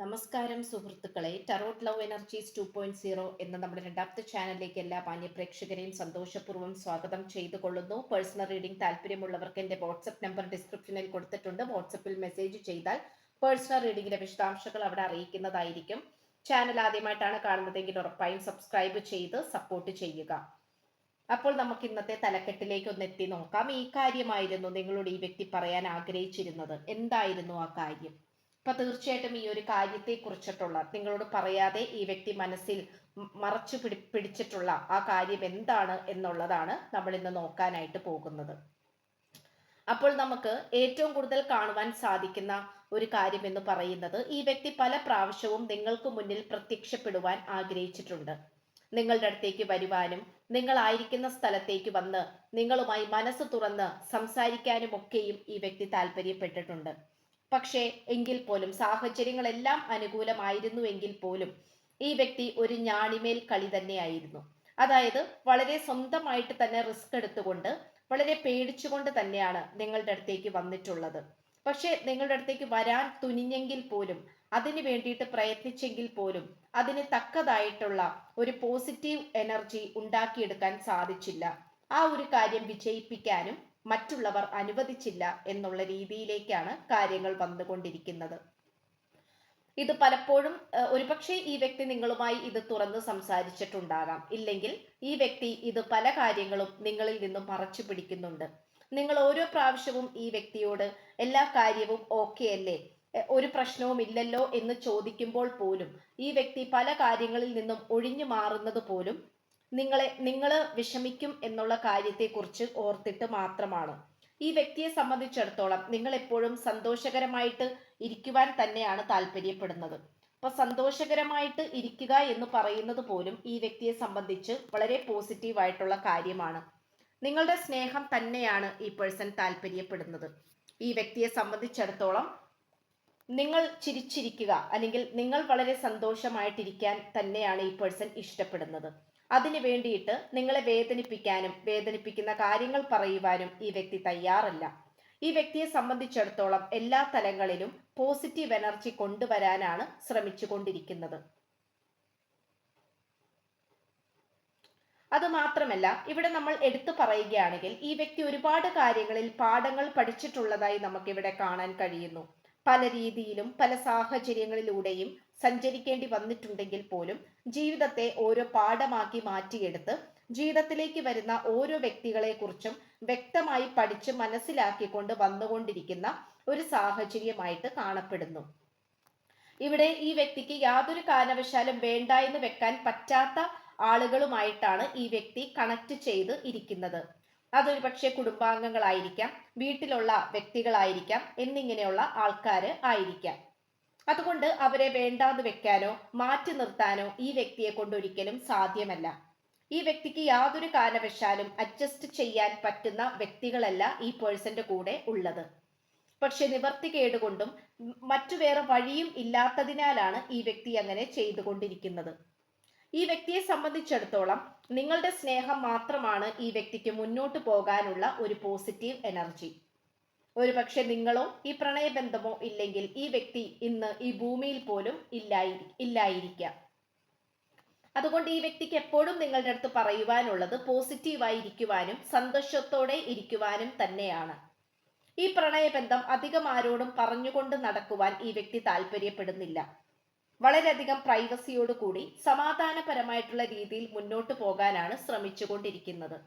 നമസ്കാരം സുഹൃത്തുക്കളെ. Tarot love energies two point zero എന്ന നമ്മുടെ രണ്ടാമത്തെ ചാനലിലേക്ക് എല്ലാ മാന്യ പ്രേക്ഷകരെയും സന്തോഷപൂർവം സ്വാഗതം ചെയ്തു കൊള്ളുന്നു പേഴ്സണൽ റീഡിംഗ് താല്പര്യമുള്ളവർക്ക് എന്റെ വാട്സപ്പ് നമ്പർ ഡിസ്ക്രിപ്ഷനിൽ കൊടുത്തിട്ടുണ്ട്. വാട്സപ്പിൽ മെസ്സേജ് ചെയ്താൽ പേഴ്സണൽ റീഡിംഗിന്റെ വിശദാംശങ്ങൾ അവിടെ അറിയിക്കുന്നതായിരിക്കും. ചാനൽ ആദ്യമായിട്ടാണ് കാണുന്നതെങ്കിൽ ഉറപ്പായും സബ്സ്ക്രൈബ് ചെയ്ത് സപ്പോർട്ട് ചെയ്യുക. അപ്പോൾ നമുക്ക് ഇന്നത്തെ തലക്കെട്ടിലേക്ക് ഒന്ന് എത്തി നോക്കാം. ഈ കാര്യമായിരുന്നു നിങ്ങളോട് ഈ വ്യക്തി പറയാൻ ആഗ്രഹിച്ചിരുന്നത്. എന്തായിരുന്നു ആ കാര്യം? അപ്പൊ തീർച്ചയായിട്ടും ഈ ഒരു കാര്യത്തെ കുറിച്ചിട്ടുള്ള നിങ്ങളോട് പറയാതെ ഈ വ്യക്തി മനസ്സിൽ മറച്ചു പിടി പിടിച്ചിട്ടുള്ള ആ കാര്യം എന്താണ് എന്നുള്ളതാണ് നമ്മൾ ഇന്ന് നോക്കാനായിട്ട് പോകുന്നത്. അപ്പോൾ നമുക്ക് ഏറ്റവും കൂടുതൽ കാണുവാൻ സാധിക്കുന്ന ഒരു കാര്യം എന്ന് പറയുന്നത് ഈ വ്യക്തി പല പ്രാവശ്യവും നിങ്ങൾക്ക് മുന്നിൽ പ്രത്യക്ഷപ്പെടുവാൻ ആഗ്രഹിച്ചിട്ടുണ്ട്. നിങ്ങളുടെ അടുത്തേക്ക് വരുവാനും നിങ്ങളായിരിക്കുന്ന സ്ഥലത്തേക്ക് വന്ന് നിങ്ങളുമായി മനസ്സ് തുറന്ന് സംസാരിക്കാനും ഒക്കെയും ഈ വ്യക്തി താല്പര്യപ്പെട്ടിട്ടുണ്ട്. പക്ഷേ എങ്കിൽ പോലും സാഹചര്യങ്ങളെല്ലാം അനുകൂലമായിരുന്നു എങ്കിൽ പോലും ഈ വ്യക്തി ഒരു ഞാണിമേൽ കളി തന്നെയായിരുന്നു. അതായത് വളരെ സ്വന്തമായിട്ട് തന്നെ റിസ്ക് എടുത്തുകൊണ്ട് വളരെ പേടിച്ചുകൊണ്ട് തന്നെയാണ് നിങ്ങളുടെ അടുത്തേക്ക് വന്നിട്ടുള്ളത്. പക്ഷേ നിങ്ങളുടെ അടുത്തേക്ക് വരാൻ തുനിഞ്ഞെങ്കിൽ പോലും അതിന് വേണ്ടിയിട്ട് പ്രയത്നിച്ചെങ്കിൽ പോലും അതിന് തക്കതായിട്ടുള്ള ഒരു പോസിറ്റീവ് എനർജി ഉണ്ടാക്കിയെടുക്കാൻ സാധിച്ചില്ല. ആ ഒരു കാര്യം വിജയിപ്പിക്കാനും മറ്റുള്ളവർ അനുവദിച്ചില്ല എന്നുള്ള രീതിയിലേക്കാണ് കാര്യങ്ങൾ വന്നുകൊണ്ടിരിക്കുന്നത്. ഇത് പലപ്പോഴും ഒരുപക്ഷെ ഈ വ്യക്തി നിങ്ങളുമായി ഇത് തുറന്ന് സംസാരിച്ചിട്ടുണ്ടാകാം. ഇല്ലെങ്കിൽ ഈ വ്യക്തി ഇത് പല കാര്യങ്ങളും നിങ്ങളിൽ നിന്നും മറച്ചു പിടിക്കുന്നുണ്ട്. നിങ്ങൾ ഓരോ പ്രാവശ്യവും ഈ വ്യക്തിയോട് എല്ലാ കാര്യവും ഓക്കെ അല്ലേ? ഒരു പ്രശ്നവും ഇല്ലല്ലോ എന്ന് ചോദിക്കുമ്പോൾ പോലും ഈ വ്യക്തി പല കാര്യങ്ങളിൽ നിന്നും ഒഴിഞ്ഞു മാറുന്നത് പോലും നിങ്ങളെ നിങ്ങൾ വിഷമിക്കും എന്നുള്ള കാര്യത്തെക്കുറിച്ച് ഓർത്തിട്ട് മാത്രമാണ്. ഈ വ്യക്തിയെ സംബന്ധിച്ചിടത്തോളം നിങ്ങൾ എപ്പോഴും സന്തോഷകരമായിട്ട് ഇരിക്കുവാൻ തന്നെയാണ് താല്പര്യപ്പെടുന്നത്. അപ്പൊ സന്തോഷകരമായിട്ട് ഇരിക്കുക എന്ന് പറയുന്നത് പോലും ഈ വ്യക്തിയെ സംബന്ധിച്ച് വളരെ പോസിറ്റീവായിട്ടുള്ള കാര്യമാണ്. നിങ്ങളുടെ സ്നേഹം തന്നെയാണ് ഈ പേഴ്സൺ താല്പര്യപ്പെടുന്നത്. ഈ വ്യക്തിയെ സംബന്ധിച്ചിടത്തോളം നിങ്ങൾ ചിരിച്ചിരിക്കുക അല്ലെങ്കിൽ നിങ്ങൾ വളരെ സന്തോഷമായിട്ടിരിക്കാൻ തന്നെയാണ് ഈ പേഴ്സൺ ഇഷ്ടപ്പെടുന്നത്. അതിനു വേണ്ടിയിട്ട് നിങ്ങളെ വേദനിപ്പിക്കാനും വേദനിപ്പിക്കുന്ന കാര്യങ്ങൾ പറയുവാനും ഈ വ്യക്തി തയ്യാറല്ല. ഈ വ്യക്തിയെ സംബന്ധിച്ചിടത്തോളം എല്ലാ തലങ്ങളിലും പോസിറ്റീവ് എനർജി കൊണ്ടുവരാനാണ് ശ്രമിച്ചു കൊണ്ടിരിക്കുന്നത് അത് മാത്രമല്ല ഇവിടെ നമ്മൾ എടുത്തു പറയുകയാണെങ്കിൽ ഈ വ്യക്തി ഒരുപാട് കാര്യങ്ങളിൽ പാഠങ്ങൾ പഠിച്ചിട്ടുള്ളതായി നമുക്കിവിടെ കാണാൻ കഴിയുന്നു. പല രീതിയിലും പല സാഹചര്യങ്ങളിലൂടെയും സഞ്ചരിക്കേണ്ടി വന്നിട്ടുണ്ടെങ്കിൽ പോലും ജീവിതത്തെ ഓരോ പാഠമാക്കി മാറ്റിയെടുത്ത് ജീവിതത്തിലേക്ക് വരുന്ന ഓരോ വ്യക്തികളെ കുറിച്ചും വ്യക്തമായി പഠിച്ച് മനസ്സിലാക്കിക്കൊണ്ട് വന്നുകൊണ്ടിരിക്കുന്ന ഒരു സാഹചര്യമായിട്ട് കാണപ്പെടുന്നു. ഇവിടെ ഈ വ്യക്തിക്ക് യാതൊരു കാരണവശാലും വേണ്ട എന്ന് വെക്കാൻ പറ്റാത്ത ആളുകളുമായിട്ടാണ് ഈ വ്യക്തി കണക്ട് ചെയ്ത് ഇരിക്കുന്നത്. അതൊരു പക്ഷേ കുടുംബാംഗങ്ങളായിരിക്കാം വീട്ടിലുള്ള വ്യക്തികളായിരിക്കാം എന്നിങ്ങനെയുള്ള ആൾക്കാർ ആയിരിക്കാം. അതുകൊണ്ട് അവരെ വേണ്ടാന്ന് വെക്കാനോ മാറ്റി നിർത്താനോ ഈ വ്യക്തിയെ കൊണ്ട് ഒരിക്കലും സാധ്യമല്ല. ഈ വ്യക്തിക്ക് യാതൊരു കാരണവശാലും അഡ്ജസ്റ്റ് ചെയ്യാൻ പറ്റുന്ന വ്യക്തികളല്ല ഈ പേഴ്സന്റെ കൂടെ ഉള്ളത്. പക്ഷെ നിവർത്തി കേടുകൊണ്ടും മറ്റു വേറെ വഴിയും ഇല്ലാത്തതിനാലാണ് ഈ വ്യക്തി അങ്ങനെ ചെയ്തുകൊണ്ടിരിക്കുന്നത്. ഈ വ്യക്തിയെ സംബന്ധിച്ചിടത്തോളം നിങ്ങളുടെ സ്നേഹം മാത്രമാണ് ഈ വ്യക്തിക്ക് മുന്നോട്ട് പോകാനുള്ള ഒരു പോസിറ്റീവ് എനർജി ഒരു പക്ഷെ നിങ്ങളോ ഈ പ്രണയബന്ധമോ ഇല്ലെങ്കിൽ ഈ വ്യക്തി ഇന്ന് ഈ ഭൂമിയിൽ പോലും ഇല്ലായി ഇല്ലായിരിക്കാം. അതുകൊണ്ട് ഈ വ്യക്തിക്ക് എപ്പോഴും നിങ്ങളുടെ അടുത്ത് പറയുവാനുള്ളത് പോസിറ്റീവായി ഇരിക്കുവാനും സന്തോഷത്തോടെ ഇരിക്കുവാനും തന്നെയാണ്. ഈ പ്രണയബന്ധം അധികം ആരോടും പറഞ്ഞുകൊണ്ട് നടക്കുവാൻ ഈ വ്യക്തി താല്പര്യപ്പെടുന്നില്ല. വളരെയധികം പ്രൈവസിയോടുകൂടി സമാധാനപരമായിട്ടുള്ള രീതിയിൽ മുന്നോട്ട് പോകാനാണ് ശ്രമിച്ചുകൊണ്ടിരിക്കുന്നത്.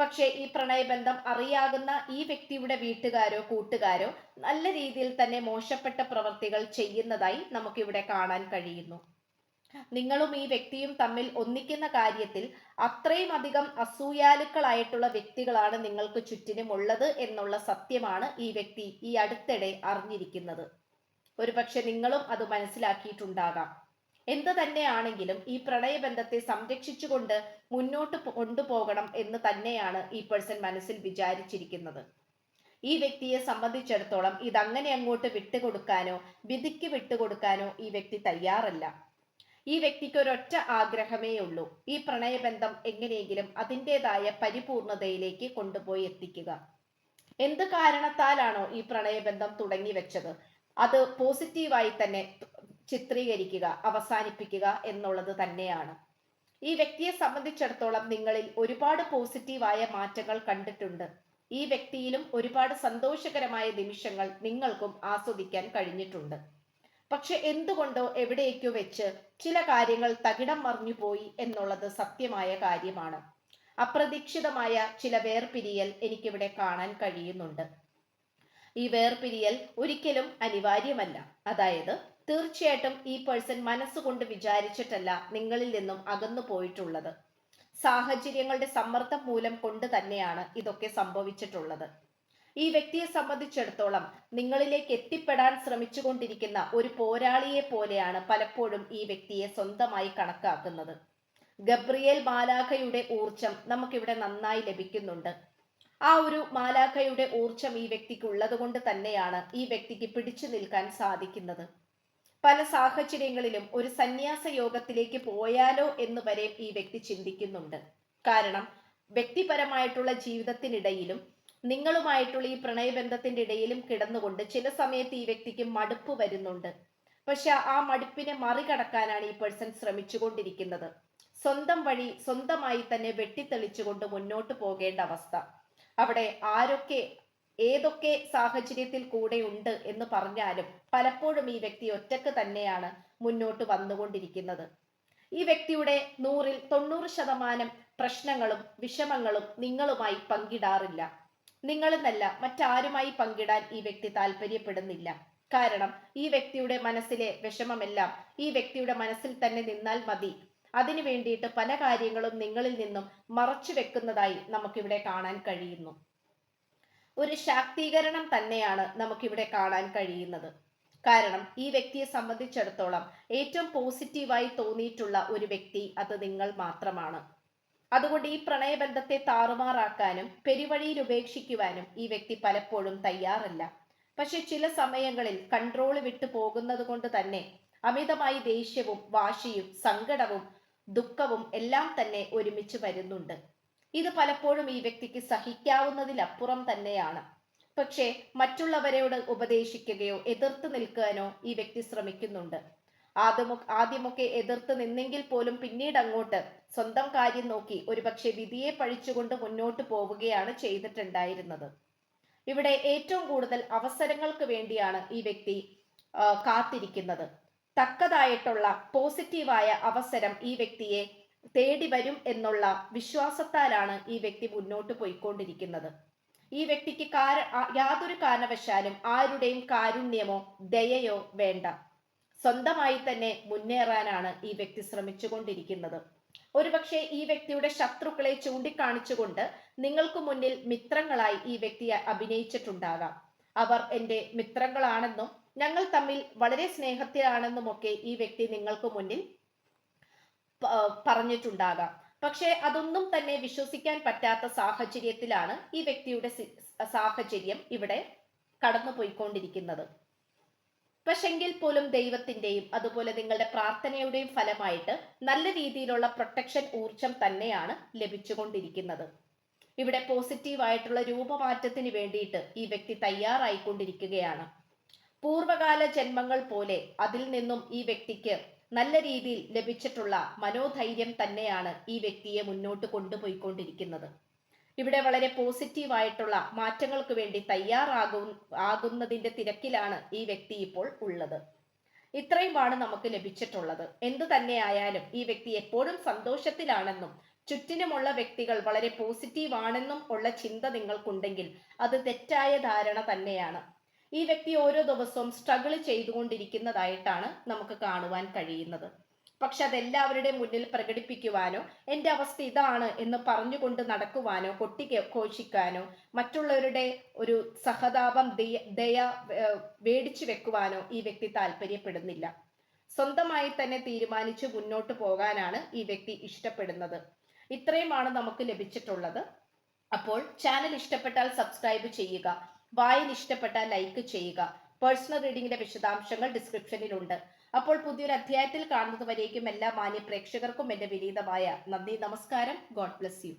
പക്ഷേ ഈ പ്രണയബന്ധം അറിയാകുന്ന ഈ വ്യക്തിയുടെ വീട്ടുകാരോ കൂട്ടുകാരോ നല്ല രീതിയിൽ തന്നെ മോശപ്പെട്ട പ്രവർത്തികൾ ചെയ്യുന്നതായി നമുക്കിവിടെ കാണാൻ കഴിയുന്നു. നിങ്ങളും ഈ വ്യക്തിയും തമ്മിൽ ഒന്നിക്കുന്ന കാര്യത്തിൽ അത്രയും അധികം അസൂയാലുക്കളായിട്ടുള്ള വ്യക്തികളാണ് നിങ്ങൾക്ക് ചുറ്റിനും ഉള്ളത് എന്നുള്ള സത്യമാണ് ഈ വ്യക്തി ഈ അടുത്തിടെ അറിഞ്ഞിരിക്കുന്നത്. ഒരുപക്ഷെ നിങ്ങളും അത് മനസ്സിലാക്കിയിട്ടുണ്ടാകാം. എന്ത് തന്നെയാണെങ്കിലും ഈ പ്രണയബന്ധത്തെ സംരക്ഷിച്ചുകൊണ്ട് മുന്നോട്ട് കൊണ്ടുപോകണം എന്ന് തന്നെയാണ് ഈ പേഴ്സൺ മനസ്സിൽ വിചാരിച്ചിരിക്കുന്നത്. ഈ വ്യക്തിയെ സംബന്ധിച്ചിടത്തോളം ഇതങ്ങനെ അങ്ങോട്ട് വിട്ടുകൊടുക്കാനോ വിധിക്ക് വിട്ടുകൊടുക്കാനോ ഈ വ്യക്തി തയ്യാറല്ല. ഈ വ്യക്തിക്ക് ഒരൊറ്റ ആഗ്രഹമേ ഉള്ളൂ. ഈ പ്രണയബന്ധം എങ്ങനെയെങ്കിലും അതിന്റെതായ പരിപൂർണതയിലേക്ക് കൊണ്ടുപോയി എത്തിക്കുക. എന്ത് കാരണത്താലാണോ ഈ പ്രണയബന്ധം തുടങ്ങി വെച്ചത് അത് പോസിറ്റീവായി തന്നെ ചിത്രീകരിക്കുക അവസാനിപ്പിക്കുക എന്നുള്ളത് തന്നെയാണ്. ഈ വ്യക്തിയെ സംബന്ധിച്ചിടത്തോളം നിങ്ങളിൽ ഒരുപാട് പോസിറ്റീവായ മാറ്റങ്ങൾ കണ്ടിട്ടുണ്ട്. ഈ വ്യക്തിയിലും ഒരുപാട് സന്തോഷകരമായ നിമിഷങ്ങൾ നിങ്ങൾക്കും ആസ്വദിക്കാൻ കഴിഞ്ഞിട്ടുണ്ട്. പക്ഷെ എന്തുകൊണ്ടോ എവിടേക്കോ വെച്ച് ചില കാര്യങ്ങൾ തകിടം മറിഞ്ഞു പോയി എന്നുള്ളത് സത്യമായ കാര്യമാണ്. അപ്രതീക്ഷിതമായ ചില വേർപിരിയൽ എനിക്കിവിടെ കാണാൻ കഴിയുന്നുണ്ട്. ഈ വേർപിരിയൽ ഒരിക്കലും അനിവാര്യമല്ല. അതായത് തീർച്ചയായിട്ടും ഈ പേഴ്സൺ മനസ്സുകൊണ്ട് വിചാരിച്ചിട്ടല്ല നിങ്ങളിൽ നിന്നും അകന്നു പോയിട്ടുള്ളത്. സാഹചര്യങ്ങളുടെ സമ്മർദ്ദം മൂലം കൊണ്ട് തന്നെയാണ് ഇതൊക്കെ സംഭവിച്ചിട്ടുള്ളത്. ഈ വ്യക്തിയെ സംബന്ധിച്ചിടത്തോളം നിങ്ങളിലേക്ക് എത്തിപ്പെടാൻ ശ്രമിച്ചുകൊണ്ടിരിക്കുന്ന ഒരു പോരാളിയെ പോലെയാണ് പലപ്പോഴും ഈ വ്യക്തിയെ സ്വന്തമായി കണക്കാക്കുന്നത്. ഗബ്രിയേൽ മാലാഖയുടെ ഊർജം നമുക്കിവിടെ നന്നായി ലഭിക്കുന്നുണ്ട്. ആ ഒരു മാലാഖയുടെ ഊർജം ഈ വ്യക്തിക്ക് ഉള്ളത് കൊണ്ട് തന്നെയാണ് ഈ വ്യക്തിക്ക് പിടിച്ചു നിൽക്കാൻ സാധിക്കുന്നത്. പല സാഹചര്യങ്ങളിലും ഒരു സന്യാസ യോഗത്തിലേക്ക് പോയാലോ എന്ന് വരെ ഈ വ്യക്തി ചിന്തിക്കുന്നുണ്ട്. കാരണം വ്യക്തിപരമായിട്ടുള്ള ജീവിതത്തിനിടയിലും നിങ്ങളുമായിട്ടുള്ള ഈ പ്രണയബന്ധത്തിന്റെ ഇടയിലും കിടന്നുകൊണ്ട് ചില സമയത്ത് ഈ വ്യക്തിക്ക് മടുപ്പ് വരുന്നുണ്ട്. പക്ഷെ ആ മടുപ്പിനെ മറികടക്കാനാണ് ഈ പേഴ്സൺ ശ്രമിച്ചുകൊണ്ടിരിക്കുന്നത്. സ്വന്തം വഴി സ്വന്തമായി തന്നെ വെട്ടിത്തെളിച്ചുകൊണ്ട് മുന്നോട്ട് പോകേണ്ട അവസ്ഥ. അവിടെ ആരൊക്കെ ഏതൊക്കെ സാഹചര്യത്തിൽ കൂടെ ഉണ്ട് എന്ന് പറഞ്ഞാലും പലപ്പോഴും ഈ വ്യക്തി ഒറ്റയ്ക്ക് തന്നെയാണ് മുന്നോട്ട് വന്നുകൊണ്ടിരിക്കുന്നത്. ഈ വ്യക്തിയുടെ നൂറിൽ തൊണ്ണൂറ് ശതമാനം പ്രശ്നങ്ങളും വിഷമങ്ങളും നിങ്ങളുമായി പങ്കിടാറില്ല. നിങ്ങളെന്നല്ല മറ്റാരുമായി പങ്കിടാൻ ഈ വ്യക്തി താല്പര്യപ്പെടുന്നില്ല. കാരണം ഈ വ്യക്തിയുടെ മനസ്സിലെ വിഷമമെല്ലാം ഈ വ്യക്തിയുടെ മനസ്സിൽ തന്നെ നിന്നാൽ മതി. അതിനു വേണ്ടിയിട്ട് പല കാര്യങ്ങളും നിങ്ങളിൽ നിന്നും മറച്ചു വെക്കുന്നതായി നമുക്കിവിടെ കാണാൻ കഴിയുന്നു. ഒരു ശാക്തീകരണം തന്നെയാണ് നമുക്കിവിടെ കാണാൻ കഴിയുന്നത്. കാരണം ഈ വ്യക്തിയെ സംബന്ധിച്ചിടത്തോളം ഏറ്റവും പോസിറ്റീവായി തോന്നിയിട്ടുള്ള ഒരു വ്യക്തി അത് നിങ്ങൾ മാത്രമാണ്. അതുകൊണ്ട് ഈ പ്രണയബന്ധത്തെ താറുമാറാക്കാനും പെരുവഴിയിൽ ഉപേക്ഷിക്കുവാനും ഈ വ്യക്തി പലപ്പോഴും തയ്യാറല്ല. പക്ഷെ ചില സമയങ്ങളിൽ കൺട്രോൾ വിട്ടു പോകുന്നത് കൊണ്ട് തന്നെ അമിതമായി ദേഷ്യവും വാശിയും സങ്കടവും ദുഃഖവും എല്ലാം തന്നെ ഒരുമിച്ച് വരുന്നുണ്ട്. ഇത് പലപ്പോഴും ഈ വ്യക്തിക്ക് സഹിക്കാവുന്നതിലപ്പുറം തന്നെയാണ്. പക്ഷേ മറ്റുള്ളവരോട് ഉപദേശിക്കുകയോ എതിർത്ത് നിൽക്കാനോ ഈ വ്യക്തി ശ്രമിക്കുന്നുണ്ട്. ആദ്യമൊ ആദ്യമൊക്കെ എതിർത്ത് നിന്നെങ്കിൽ പോലും പിന്നീട് അങ്ങോട്ട് സ്വന്തം കാര്യം നോക്കി ഒരുപക്ഷെ വിധിയെ പഴിച്ചുകൊണ്ട് മുന്നോട്ട് പോവുകയാണ് ചെയ്തിട്ടുണ്ടായിരുന്നത്. ഇവിടെ ഏറ്റവും കൂടുതൽ അവസരങ്ങൾക്ക് വേണ്ടിയാണ് ഈ വ്യക്തി കാത്തിരിക്കുന്നത്. തക്കതായിട്ടുള്ള പോസിറ്റീവായ അവസരം ഈ വ്യക്തിയെ തേടി വരും എന്നുള്ള വിശ്വാസത്താലാണ് ഈ വ്യക്തി മുന്നോട്ട് പോയിക്കൊണ്ടിരിക്കുന്നത്. ഈ വ്യക്തിക്ക് കാര യാതൊരു കാരണവശാലും ആരുടെയും കാരുണ്യമോ ദയയോ വേണ്ട. സ്വന്തമായി തന്നെ മുന്നേറാനാണ് ഈ വ്യക്തി ശ്രമിച്ചു കൊണ്ടിരിക്കുന്നത് ഒരുപക്ഷെ ഈ വ്യക്തിയുടെ ശത്രുക്കളെ ചൂണ്ടിക്കാണിച്ചുകൊണ്ട് നിങ്ങൾക്ക് മുന്നിൽ മിത്രങ്ങളായി ഈ വ്യക്തിയെ അഭിനയിച്ചിട്ടുണ്ടാകാം. അവർ എന്റെ മിത്രങ്ങളാണെന്നും ഞങ്ങൾ തമ്മിൽ വളരെ സ്നേഹത്തിലാണെന്നുമൊക്കെ ഈ വ്യക്തി നിങ്ങൾക്ക് മുന്നിൽ പറഞ്ഞിട്ടുണ്ടാകാം. പക്ഷേ അതൊന്നും തന്നെ വിശ്വസിക്കാൻ പറ്റാത്ത സാഹചര്യത്തിലാണ് ഈ വ്യക്തിയുടെ സാഹചര്യം ഇവിടെ കടന്നു പോയിക്കൊണ്ടിരിക്കുന്നത് പക്ഷെങ്കിൽ പോലും ദൈവത്തിന്റെയും അതുപോലെ നിങ്ങളുടെ പ്രാർത്ഥനയുടെയും ഫലമായിട്ട് നല്ല രീതിയിലുള്ള പ്രൊട്ടക്ഷൻ ഊർജം തന്നെയാണ് ലഭിച്ചുകൊണ്ടിരിക്കുന്നത്. ഇവിടെ പോസിറ്റീവ് ആയിട്ടുള്ള രൂപമാറ്റത്തിന് വേണ്ടിയിട്ട് ഈ വ്യക്തി തയ്യാറായിക്കൊണ്ടിരിക്കുകയാണ്. പൂർവകാല ജന്മങ്ങൾ പോലെ അതിൽ നിന്നും ഈ വ്യക്തിക്ക് നല്ല രീതിയിൽ ലഭിച്ചിട്ടുള്ള മനോധൈര്യം തന്നെയാണ് ഈ വ്യക്തിയെ മുന്നോട്ട് കൊണ്ടുപോയിക്കൊണ്ടിരിക്കുന്നത്. ഇവിടെ വളരെ പോസിറ്റീവായിട്ടുള്ള മാറ്റങ്ങൾക്ക് വേണ്ടി തയ്യാറാകും ആകുന്നതിന്റെ തിരക്കിലാണ് ഈ വ്യക്തി ഇപ്പോൾ ഉള്ളത്. ഇത്രയുമാണ് നമുക്ക് ലഭിച്ചിട്ടുള്ളത്. എന്തു തന്നെയായാലും ഈ വ്യക്തി എപ്പോഴും സന്തോഷത്തിലാണെന്നും ചുറ്റിനുമുള്ള വ്യക്തികൾ വളരെ പോസിറ്റീവ് ആണെന്നും ഉള്ള ചിന്ത നിങ്ങൾക്കുണ്ടെങ്കിൽ അത് തെറ്റായ ധാരണ തന്നെയാണ്. ഈ വ്യക്തി ഓരോ ദിവസവും സ്ട്രഗിൾ ചെയ്തുകൊണ്ടിരിക്കുന്നതായിട്ടാണ് നമുക്ക് കാണുവാൻ കഴിയുന്നത്. പക്ഷെ അതെല്ലാവരുടെ മുന്നിൽ പ്രകടിപ്പിക്കുവാനോ എന്റെ അവസ്ഥ ഇതാണ് എന്ന് പറഞ്ഞുകൊണ്ട് നടക്കുവാനോ കൊട്ടി ഘോഷിക്കാനോ മറ്റുള്ളവരുടെ ഒരു സഹതാപം ദയ ദയ വേടിച്ചു വെക്കുവാനോ ഈ വ്യക്തി താല്പര്യപ്പെടുന്നില്ല. സ്വന്തമായി തന്നെ തീരുമാനിച്ച് മുന്നോട്ട് പോകാനാണ് ഈ വ്യക്തി ഇഷ്ടപ്പെടുന്നത്. ഇത്രയുമാണ് നമുക്ക് ലഭിച്ചിട്ടുള്ളത്. അപ്പോൾ ചാനൽ ഇഷ്ടപ്പെട്ടാൽ സബ്സ്ക്രൈബ് ചെയ്യുക. വായന ഇഷ്ടപ്പെട്ട ലൈക്ക് ചെയ്യുക. പേഴ്സണൽ റീഡിംഗിന്റെ വിശദാംശങ്ങൾ ഡിസ്ക്രിപ്ഷനിലുണ്ട്. അപ്പോൾ പുതിയൊരു അധ്യായത്തിൽ കാണുന്നതുവരേക്കും എല്ലാ മാന്യ പ്രേക്ഷകർക്കും എന്റെ വിനീതമായ നന്ദി നമസ്കാരം. God bless you.